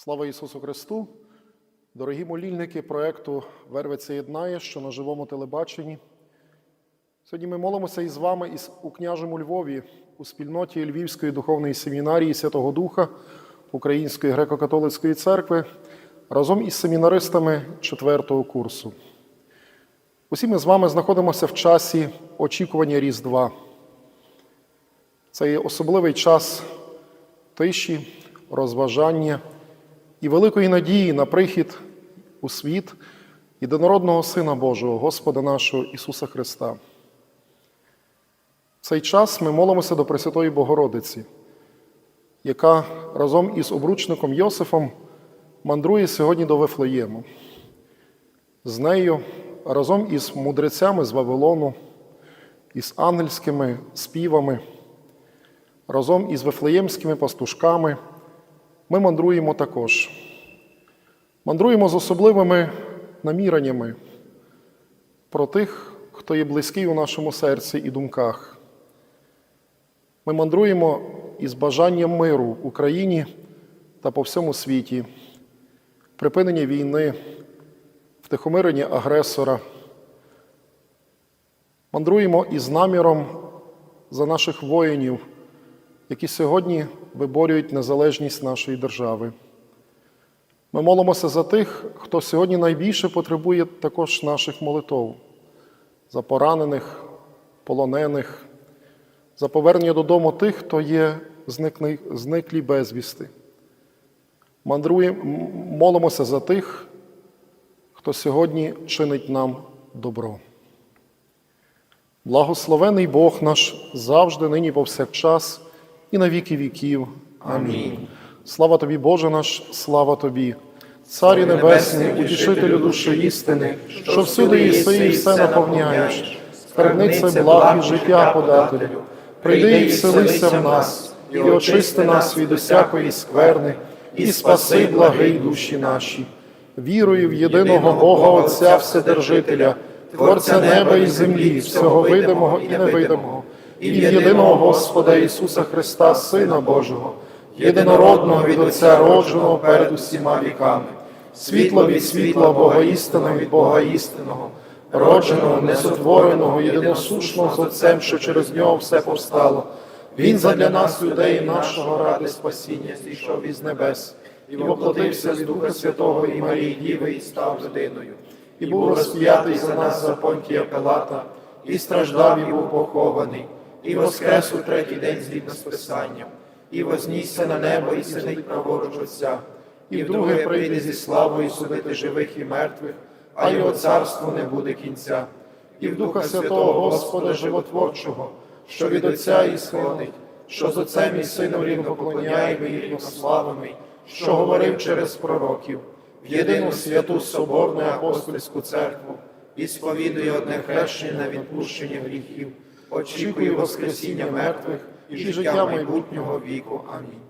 Слава Ісусу Христу! Дорогі молільники проекту Вервиця єднає, що на живому телебаченні. Сьогодні ми молимося із вами із у княжому Львові у спільноті Львівської духовної семінарії Святого Духа Української греко-католицької церкви разом із семінаристами четвертого курсу. Усі ми з вами знаходимося в часі очікування Різдва. Це є особливий час тиші, розважання і великої надії на прихід у світ єдинородного Сина Божого, Господа нашого Ісуса Христа. В цей час ми молимося до Пресвятої Богородиці, яка разом із обручником Йосифом мандрує сьогодні до Вифлеєму. З нею разом із мудрецями з Вавилону, із ангельськими співами, разом із вифлеємськими пастушками ми мандруємо також. Мандруємо з особливими наміреннями про тих, хто є близький у нашому серці і думках. Ми мандруємо із бажанням миру в Україні та по всьому світі, припинення війни, втихомирення агресора. Мандруємо із наміром за наших воїнів, які сьогодні виборюють незалежність нашої держави. Ми молимося за тих, хто сьогодні найбільше потребує також наших молитов, за поранених, полонених, за повернення додому тих, хто є зниклі безвісти. Мандруємо, молимося за тих, хто сьогодні чинить нам добро. Благословений Бог наш завжди, нині повсякчас і на віки віків. Амінь. Слава тобі, Боже наш, слава тобі, Царі Небесний, утішителю душі істини, що всюди єси і все наповняєш, скарбнице благ і життя подателю. Прийди і вселися в нас, і очисти нас від усякої скверни, і спаси благий душі наші. Вірую в єдиного Бога Отця Вседержителя, Творця неба і землі, всього видимого і невидимого, і в єдиного Господа Ісуса Христа, Сина Божого, єдинородного від Отця родженого перед усіма віками, світло від світла, Бога істинного від Бога істинного, родженого, несотвореного, єдиносушного з Отцем, що через нього все повстало. Він задля нас, людей нашого ради спасіння, зійшов із небес, і воплотився з Духа Святого і Марії Діви, і став людиною. І був розп'ятий за нас за Понтія Пилата, і страждав, і був похований, і воскрес у третій день згідно з Писанням, і вознісся на небо, і сидить праворуч Отця, і вдруге прийде зі славою судити живих і мертвих, а його царству не буде кінця, і в Духа Святого Господа Животворчого, що від Отця і сходить, що з Отцем і Сином рівноклоняємо і рівнославимо, що говорив через пророків в єдину святу Соборну апостольську церкву і сповідує одне хрещення на відпущення гріхів, очікую Воскресіння мертвих і життя майбутнього віку. Амінь.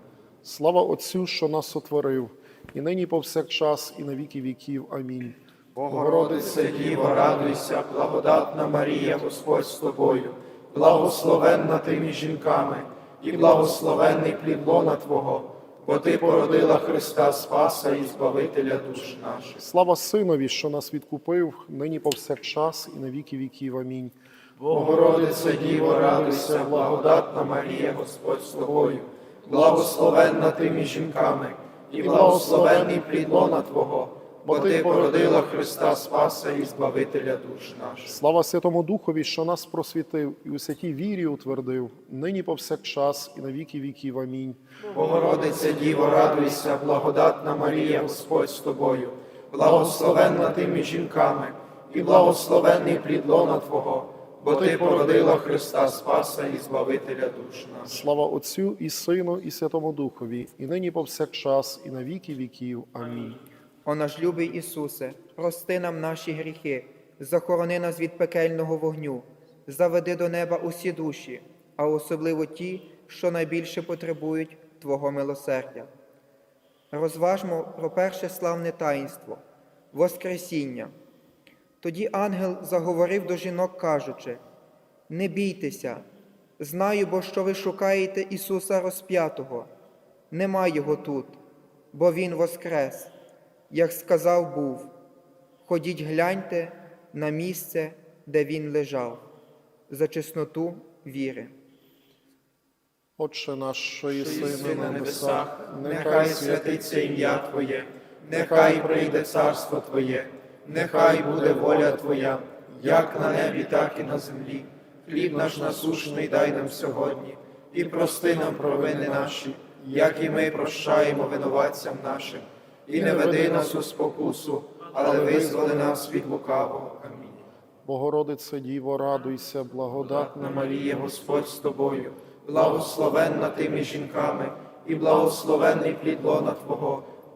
Слава Отцю, що нас сотворив, і нині повсякчас, і на віки віків. Амінь. Богородице Діво, радуйся, благодатна Марія, Господь з тобою, благословенна ти між жінками, і благословенний плід лона Твого бо ти породила Христа Спаса і Збавителя душ наших. Слава Синові, що нас відкупив, нині повсякчас і на віки віків. Амінь. Богородице Діво, радуйся, благодатна Марія, Господь з тобою, благословенна ти між жінками, і благословенний плід лона Твого, бо ти породила Христа Спаса і Збавителя душ наших. Слава Святому Духові, що нас просвітив і у святій вірі утвердив, нині повсякчас і на віки віків. Амінь. Богородице Діво, радуйся, благодатна Марія, Господь з тобою, благословенна ти між жінками, і благословенний плід лона Твого, бо ти породила Христа Спаса і Збавителя душ наших. Слава Отцю і Сину, і Святому Духові, і нині повсякчас, і на віки віків. Амінь. О наш любий Ісусе, прости нам наші гріхи, захорони нас від пекельного вогню, заведи до неба усі душі, а особливо ті, що найбільше потребують Твого милосердя. Розважмо про перше славне таїнство Воскресіння. Тоді ангел заговорив до жінок, кажучи: Не бійтеся, знаю, бо що ви шукаєте Ісуса розп'ятого, нема Його тут бо Він воскрес, як сказав був. Ходіть гляньте на місце, де він лежав, за чесноту віри. Отче наш, що єси на небесах, нехай святиться ім'я Твоє, нехай прийде царство Твоє, нехай буде воля Твоя, як на небі, так і на землі. Хліб наш насушний дай нам сьогодні, і прости нам провини наші, як і ми прощаємо винуватцям нашим, і не веди нас у спокусу, але визволи нас від лукавого. Амінь. Богородице Діво, радуйся, благодатна Марія, Господь з тобою, благословенна ти між жінками, і благословенний плід лона Твого,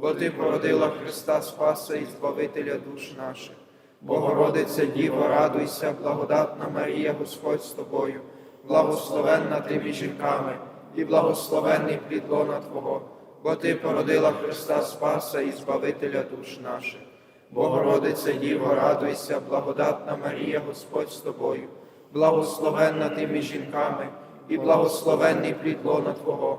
бо Ти породила Христа Спаса і Збавителя душ наших. Богородице Діво, радуйся, благодатна Марія, Господь з тобою, благословенна ти між жінками, і благословенний плід лона Твого, бо Ти породила Христа Спаса і Збавителя душ наших. Богородице Діво, радуйся, благодатна Марія, Господь з тобою, благословенна ти між жінками, і благословенний плід лона Твого,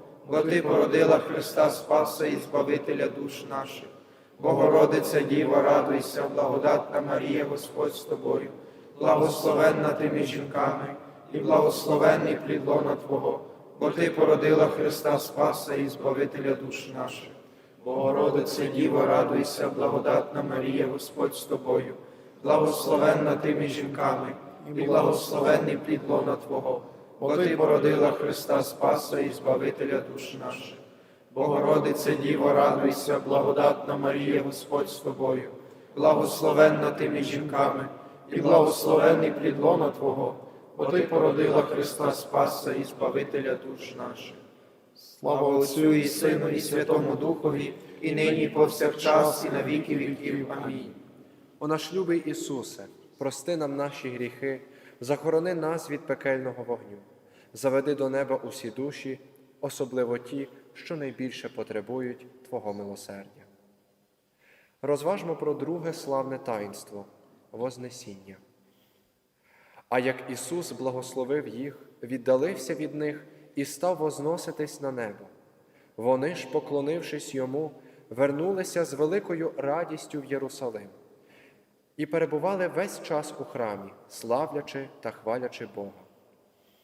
бо Ти породила Христа Спаса і Збавителя душ наших. Богородице Діво, радуйся, благодатна Марія, Господь з тобою, благословенна ти між жінками, і благословенний плід лона Твого, бо Ти породила Христа Спаса і Збавителя душ наших. Богородице Діво, радуйся, благодатна Марія, Господь з тобою, благословенна ти між жінками, і благословенний плід лона Твого, бо Ти породила Христа Спаса і Збавителя душ наших. Богородице Діво, радуйся, благодатна Марія, Господь з тобою, благословенна ти між жінками, і благословенний плід лона Твого, бо Ти породила Христа Спаса і Збавителя душ наших. Слава Отцю і Сину, і Святому Духові, і нині, і повсякчас, і на віки віків. Амінь. О наш любий Ісусе, прости нам наші гріхи, захорони нас від пекельного вогню, заведи до неба усі душі, особливо ті, що найбільше потребують Твого милосердя. Розважмо про друге славне таїнство Вознесіння. А як Ісус благословив їх, віддалився від них і став возноситись на небо. Вони ж, поклонившись йому, вернулися з великою радістю в Єрусалим і перебували весь час у храмі, славлячи та хвалячи Бога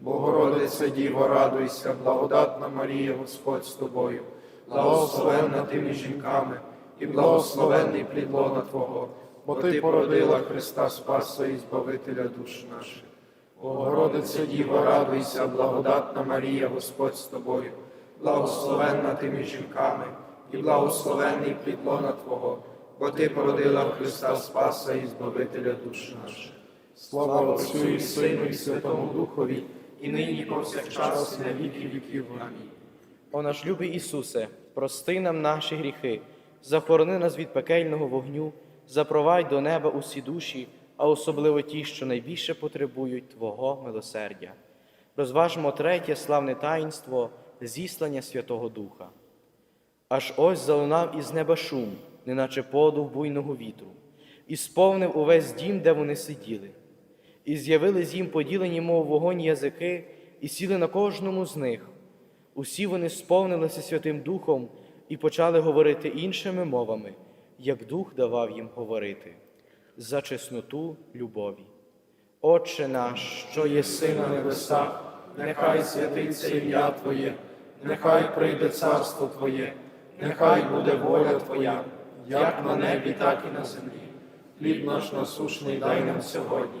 Богородице Діво, радуйся, благодатна Марія, Господь з тобою, благословенна ти між жінками, і благословенний плід лона Твого, бо ти породила Христа Спаса і Збавителя душ наших. Богородице Діво, радуйся, благодатна Марія, Господь з тобою, благословенна ти між жінками, і благословенний плід лона Твого, бо ти породила Христа Спаса і Збавителя душ наших. Слава Отцю і Сину і Святому Духові, і нині повсякчас, і на віки віків. Амінь. О наш любий Ісусе, прости нам наші гріхи, захорони нас від пекельного вогню, запровадь до неба усі душі, а особливо ті, що найбільше потребують Твого милосердя. Розважмо третє славне таїнство зіслання Святого Духа. Аж ось залунав із неба шум, неначе подув буйного вітру, і сповнив увесь дім, де вони сиділи. І з'явились їм поділені, мов вогонь язики, і сіли на кожному з них. Усі вони сповнилися Святим Духом і почали говорити іншими мовами, як Дух давав їм говорити, за чесноту любові. Отче наш, що єси на небесах, нехай святиться ім'я Твоє, нехай прийде царство Твоє, нехай буде воля Твоя, як на небі, так і на землі. Хліб наш насушний дай нам сьогодні,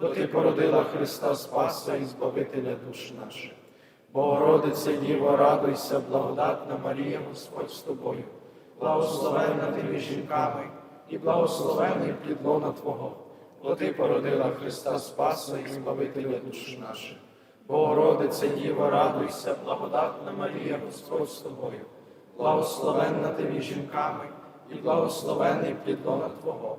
бо ти породила Христа Спаса і Збавителя душ наших. Богородице Діво, радуйся, благодатна Марія, Господь з тобою, благословенна ти жінками, і благословенний плід лона Твого, бо ти породила Христа Спаса і Збавителя душ наших. Богородице Діво, радуйся, благодатна Марія, Господь з тобою, благословенна ти жінками, і благословенний плідлона Твого,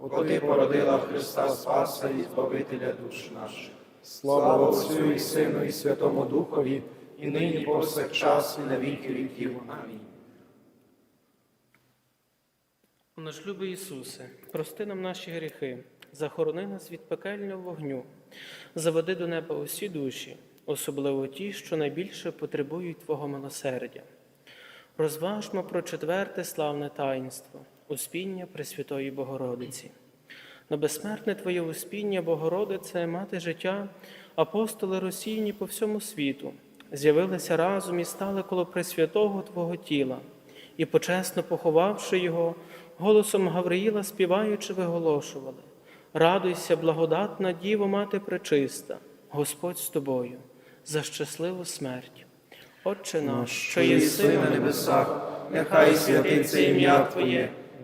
бо ти породила Христа Спаса і Збавителя душ наших. Слава Отцю і Сину, і Святому Духові, і нині повсякчас, і на віки віків. Амінь. Наш любий Ісусе, прости нам наші гріхи, захорони нас від пекельного вогню, заведи до неба усі душі, особливо ті, що найбільше потребують Твого милосердя. Розважмо про четверте славне таїнство успіння Пресвятої Богородиці. На безсмертне Твоє успіння, Богородице, мати життя, апостоли розсіяні по всьому світу, з'явилися разом і стали коло Пресвятого Твого тіла, і, почесно поховавши його, голосом Гавриїла співаючи, виголошували: Радуйся, благодатна Діво, мати пречиста, Господь з тобою, за щасливу смерть. Отче наш, що єси на небесах, нехай святиться ім'я Твоє,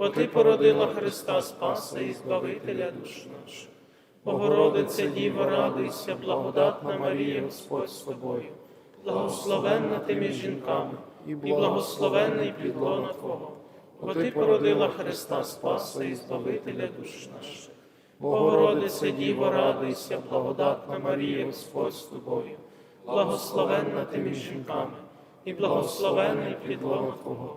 бо ти породила Христа Спаса і Збавителя душ наших. Богородице Діво, радуйся, благодатна Марія, Господь з тобою, благословенна ти між жінками, і благословенний плід лона Твого, бо ти породила Христа Спаса і Збавителя душ наших. Богородице Діво, радуйся, благодатна Марія, Господь з тобою, благословенна ти між жінками, і благословенний плід лона Твого,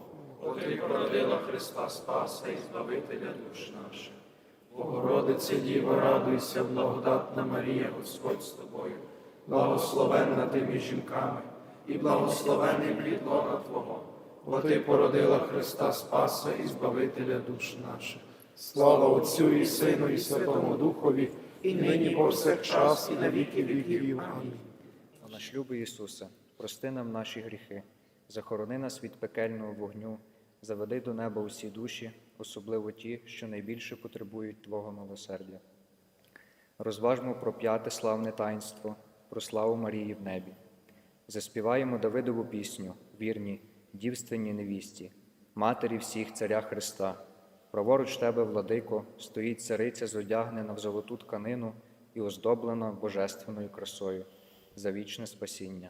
бо породила Христа Спаса і Збавителя душ наших. Богородице Діво, радуйся, благодатна Марія, Господь з тобою, благословенна ти між жінками, і благословенний плід лона Твого, бо ти породила Христа Спаса і Збавителя душ наших. Слава Отцю і Сину, і Святому Духові, і нині повсякчас, і на віки віків. Амінь. Наш любий Ісусе, прости нам наші гріхи, захорони нас від пекельного вогню, заведи до неба усі душі, особливо ті, що найбільше потребують Твого милосердя. Розважмо про п'яте славне таїнство, про славу Марії в небі. Заспіваємо Давидову пісню, вірні, дівственній невісті, матері всіх царя Христа. Праворуч тебе, владико, стоїть цариця, зодягнена в золоту тканину і оздоблена божественною красою за вічне спасіння.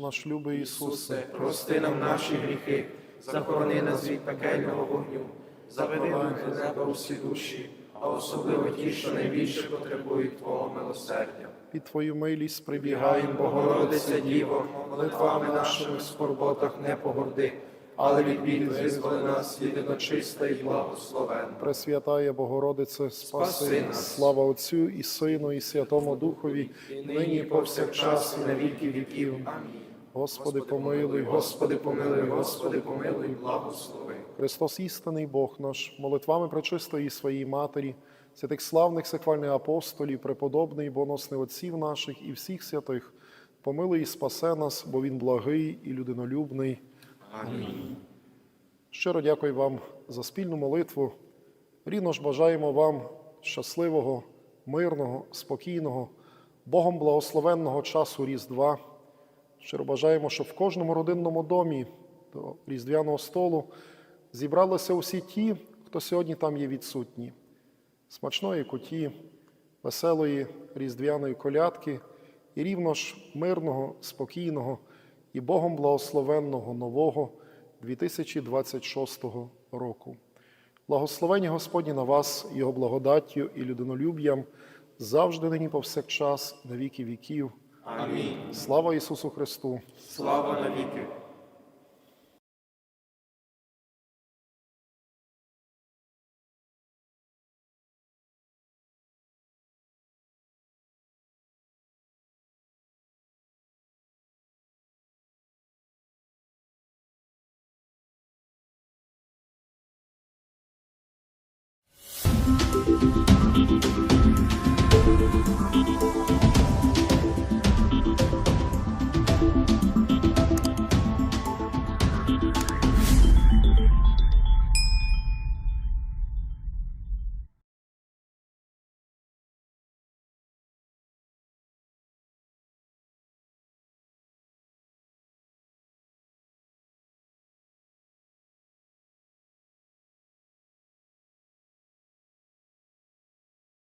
Наш любий Ісусе, прости нам наші гріхи, захорони нас від пекельного вогню, заведи нам до неба усі душі, а особливо ті, що найбільше потребують Твого милосердя. під Твою милість прибігаємо, Богородиця Діво, молитвами нашими в скорботах не погорди, але від бід визволи нас чиста і благословенна. Пресвятая Богородице, спаси Спаси нас. нас. Слава Отцю і Сину, і Святому Духові, і Нині і повсякчас і на віки віків. Амінь. Господи, помилуй, Господи, помилуй, Господи, помилуй, благослови. Христос істинний Бог наш, молитвами пречистої своїй Матері, святих славних сихвальних апостолів, преподобний боносних отців наших і всіх святих, помилуй і спасе нас, бо Він благий і людинолюбний. Амінь. Щиро дякую вам за спільну молитву. Рівно ж бажаємо вам щасливого, мирного, спокійного, Богом благословенного часу Різдва. Щиро бажаємо, щоб в кожному родинному домі до Різдвяного столу зібралися усі ті, хто сьогодні там є відсутні. Смачної куті, веселої різдвяної колядки і рівно ж мирного, спокійного і Богом благословенного нового 2026 року. Благословення Господні на вас, Його благодаттю і людинолюб'ям завжди нині повсякчас, на віки віків. Амінь. Слава Ісусу Христу! Слава навіки.